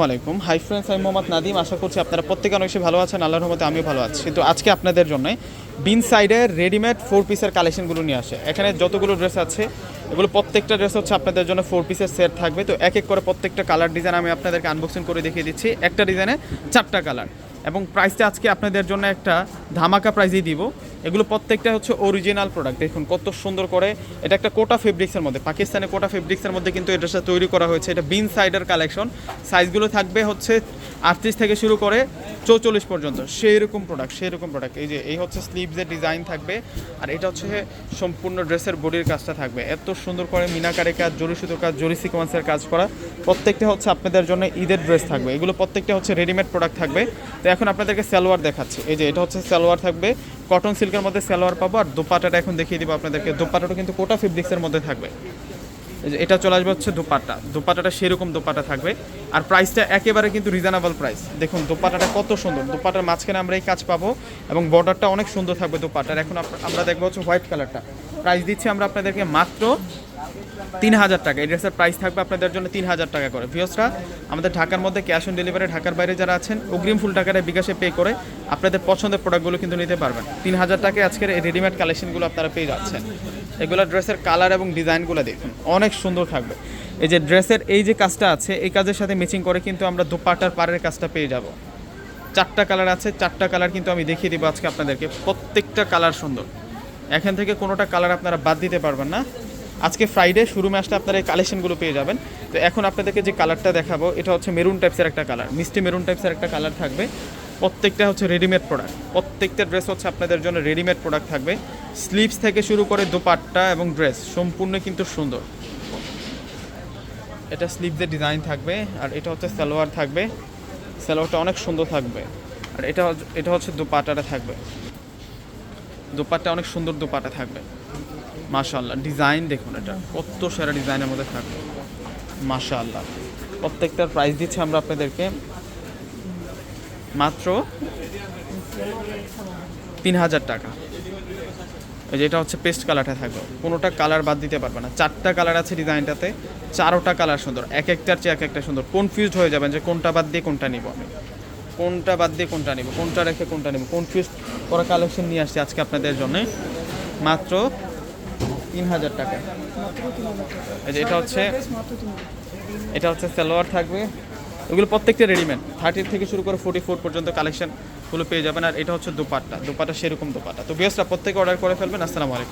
আলাইকুম। Hi friends আমি মোহাম্মদ নাদিম আশা করছি আপনারা প্রত্যেকে অনেক ভালো আছেন। আল্লাহর রহমতে আমিও ভালো আছি। তো আজকে আপনাদের জন্য বিন সাইডের রেডিমেড ফোর পিসের কালেকশনগুলো নিয়ে আসে। এখানে যতগুলো ড্রেস আছে, এগুলো প্রত্যেকটা ড্রেস হচ্ছে আপনাদের জন্য ফোর পিসের সেট থাকবে। তো এক এক করে প্রত্যেকটা কালার ডিজাইন আমি আপনাদেরকে আনবক্সিং করে দেখিয়ে দিচ্ছি। একটা ডিজাইনে চারটা কালার এবং প্রাইসটা আজকে আপনাদের জন্য একটা ধামাকা প্রাইজেই দিব। এগুলো প্রত্যেকটা হচ্ছে অরিজিনাল প্রোডাক্ট দেখুন, কত সুন্দর করে এটা একটা কোটা ফেব্রিক্সের মধ্যে পাকিস্তানের কোটা ফেব্রিক্সের মধ্যে কিন্তু এটা তৈরি করা হয়েছে। এটা বিন সাইডার কালেকশন সাইজগুলো থাকবে হচ্ছে আটত্রিশ থেকে শুরু করে চৌচল্লিশ পর্যন্ত। সেই রকম প্রোডাক্ট সেই রকম প্রোডাক্ট এই যে, এই হচ্ছে স্লিভসের ডিজাইন থাকবে। আর এটা হচ্ছে সম্পূর্ণ ড্রেসের বডির কাজটা থাকবে। এত সুন্দর করে মিনাকারে কাজ জরি সুতো কাজ জরি সিকোয়েন্সের কাজ করা। প্রত্যেকটা হচ্ছে আপনাদের জন্য ঈদের ড্রেস থাকবে। এগুলো প্রত্যেকটা হচ্ছে রেডিমেড প্রোডাক্ট থাকবে। তো এখন আপনাদেরকে সালোয়ার দেখাচ্ছি। এই যে, এটা হচ্ছে সালোয়ার থাকবে। কটন সিল্কের মধ্যে সালোয়ার পাবো আর দোপাটাটা এখন দেখিয়ে দিবো আপনাদেরকে। দোপাটাটা কিন্তু কোটা ফেব্রিক্সের মধ্যে থাকবে। এটা চলে আসবে হচ্ছে দোপাট্টা দোপাটাটা সেরকম দোপাটা থাকবে। আর প্রাইসটা একেবারে কিন্তু রিজনেবল প্রাইস দেখুন, দোপাটাটা কত সুন্দর। দোপাটার মাঝখানে আমরা এই কাজ পাবো এবং বর্ডারটা অনেক সুন্দর থাকবে দুপাটার। এখন আমরা দেখব হচ্ছে হোয়াইট কালারটা প্রাইস দিচ্ছি আমরা আপনাদেরকে মাত্র তিন হাজার টাকা। এই ড্রেসের প্রাইস থাকবে আপনাদের জন্য তিন হাজার টাকা করে। ভিওসরা আমাদের ঢাকার মধ্যে ক্যাশ অন ডেলিভারি ঢাকার বাইরে যারা আছেন, অগ্রিম ফুল টাকাটা বিকাশে পে করে আপনাদের পছন্দের প্রোডাক্টগুলো কিন্তু নিতে পারবেন। তিন হাজার টাকায় আজকের এই রেডিমেড কালেকশনগুলো আপনারা পেয়ে যাচ্ছেন। এগুলো ড্রেসের কালার এবং ডিজাইনগুলো দেখুন, অনেক সুন্দর থাকবে। এই যে ড্রেসের এই যে কাজটা আছে, এই কাজের সাথে ম্যাচিং করে কিন্তু আমরা দুপাটার পাড়ের কাজটা পেয়ে যাব। চারটা কালার আছে, চারটা কালার কিন্তু আমি দেখিয়ে দিব আজকে আপনাদেরকে। প্রত্যেকটা কালার সুন্দর। এখান থেকে কোনোটা কালার আপনারা বাদ দিতে পারবেন না। আজকে ফ্রাইডে শুরু আসলে আপনারা এই কালেকশনগুলো পেয়ে যাবেন। তো এখন আপনাদেরকে যে কালারটা দেখাবো, এটা হচ্ছে মেরুন টাইপসের একটা কালার মিষ্টি মেরুন টাইপসের একটা কালার থাকবে। প্রত্যেকটা হচ্ছে রেডিমেড প্রোডাক্ট প্রত্যেকটা ড্রেস হচ্ছে আপনাদের জন্য রেডিমেড প্রোডাক্ট থাকবে। স্লিভস থেকে শুরু করে দোপাট্টা এবং ড্রেস সম্পূর্ণ কিন্তু সুন্দর। এটা স্লিভসের ডিজাইন থাকবে, আর এটা হচ্ছে সালোয়ার থাকবে। সালোয়ারটা অনেক সুন্দর থাকবে। আর এটা এটা হচ্ছে দোপাট্টাটা থাকবে। দোপাট্টা অনেক সুন্দর দোপাট্টা থাকবে। মাশাআল্লাহ, ডিজাইন দেখুন এটা, কত সেরা ডিজাইনের মধ্যে থাকবে মাশাআল্লাহ, প্রত্যেকটার প্রাইস দিচ্ছি আমরা আপনাদেরকে। মাত্র তিন হাজার টাকা। এই যে এটা হচ্ছে পেস্ট কালারটা থাকবে। কোনোটা কালার বাদ দিতে পারবে না। চারটা কালার আছে ডিজাইনটাতে, চারোটা কালার সুন্দর। এক একটার চেয়ে এক একটা সুন্দর। কনফিউজড হয়ে যাবেন যে কোনটা বাদ দিয়ে কোনটা নিব আমি। কোনটা বাদ দিয়ে কোনটা নিব, কোনটা রেখে কোনটা নিব। কনফিউজ করা কালেকশন নিয়ে আসছি আজকে আপনাদের জন্য। মাত্র তিন হাজার টাকা এটা হচ্ছে এটা হচ্ছে সালোয়ার থাকবে। এগুলো প্রত্যেকটা রেডিমেড থার্টি থেকে শুরু করে ফোর্টি ফোর পর্যন্ত কালেকশনগুলো পেয়ে যাবেন। আর এটা হচ্ছে দোপাট্টা। দুপাটা সেরকম দুপাটা তো বেস্টটা প্রত্যেকে অর্ডার করে ফেলবেন। আসসালামু আলাইকুম।